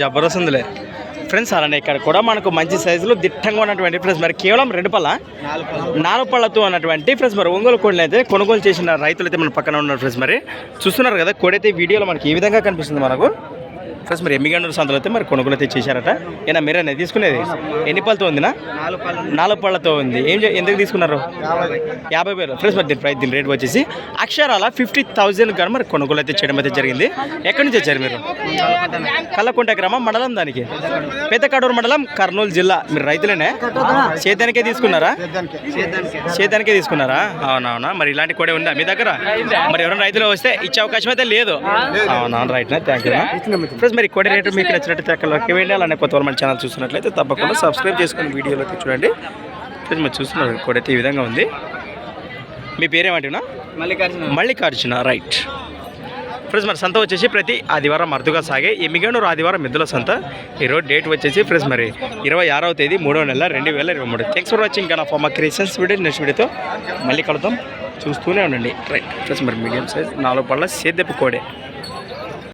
జబర్దస్త్ ఉందిలే. ఫ్రెండ్స్ అలానే ఇక్కడ కూడా మనకు మంచి సైజులో దిట్టంగా ఉన్నటువంటి ఫ్రెండ్స్ మరి కేవలం రెండు పళ్ళ? నాలుగు పళ్ళతో ఉన్నటువంటి ఫ్రెండ్స్ మరి ఒంగోలు కోడిని అయితే కొనుగోలు చేసిన రైతులు అయితే మన పక్కన ఉన్నారు ఫ్రెండ్స్ మరి చూస్తున్నారు కదా కోడి అయితే ఈ వీడియోలో మనకి ఏ విధంగా కనిపిస్తుంది మనకు? ఫ్రెండ్స్ మరి ఎమ్మిగండూరు సంతలో అయితే మరి కొనుగోలు అయితే చేశారట. ఏనా మీరేనా తీసుకునేది? ఎన్ని పళ్ళతో ఉందినా? నాలుగు పళ్ళతో ఉంది. ఏం ఎందుకు తీసుకున్నారు? యాభై వేలు. ఫ్రెండ్స్ మరి దీని ప్రైస్ దీని రేట్ వచ్చేసి అక్షరాల ఫిఫ్టీ థౌజండ్ కానీ మరి కొనుగోలు అయితే చేయడం అయితే జరిగింది. ఎక్కడి నుంచి వచ్చారు మీరు? కల్లకుంట గ్రామం మండలం దానికి? పెద్ద కడూరు మండలం కర్నూలు జిల్లా. మీరు రైతులేనే? సేద్యానికే తీసుకున్నారా? సేద్యానికే తీసుకున్నారా? అవునవునా. మరి ఇలాంటి కూడా ఉందా మీ దగ్గర? మరి ఎవరైనా రైతులు వస్తే ఇచ్చే అవకాశం అయితే లేదు. అవునా రైట్ థ్యాంక్ యూ ఫ్రెండ్స్ మరి కోడి రేటు మీకు నచ్చినట్లయితే అక్కడ వెళ్ళి అలానే కొత్త మన ఛానల్ చూస్తున్నట్లయితే తప్పకుండా సబ్స్క్రైబ్ చేసుకొని వీడియోలోకి చూడండి. మరి చూస్తున్నారు కోడి అయితే ఈ విధంగా ఉంది. మీ పేరేమంటున్నా? మల్లికార్జున. మల్లికార్జున రైట్. ఫ్రెండ్స్ మరి సంత వచ్చేసి ప్రతి ఆదివారం అరుదుగా సాగే ఎమ్మిగనూరు ఆదివారం మిద్దుల సంత. ఈరోజు డేట్ వచ్చేసి ఫ్రెండ్స్ మరి ఇరవై ఆరవ తేదీ మూడో నెల రెండు వేల ఇరవై మూడు. థ్యాంక్స్ ఫర్ వాచింగ్ ఫర్ మా క్రియేషన్స్ వీడియో నెక్స్ట్ వీడియోతో మళ్ళీ కలుద్దాం. చూస్తూనే ఉండండి. రైట్ ఫ్రెండ్స్ మరి మీడియం సైజ్ నాలుగు పళ్ళ సేద్యపు కోడే.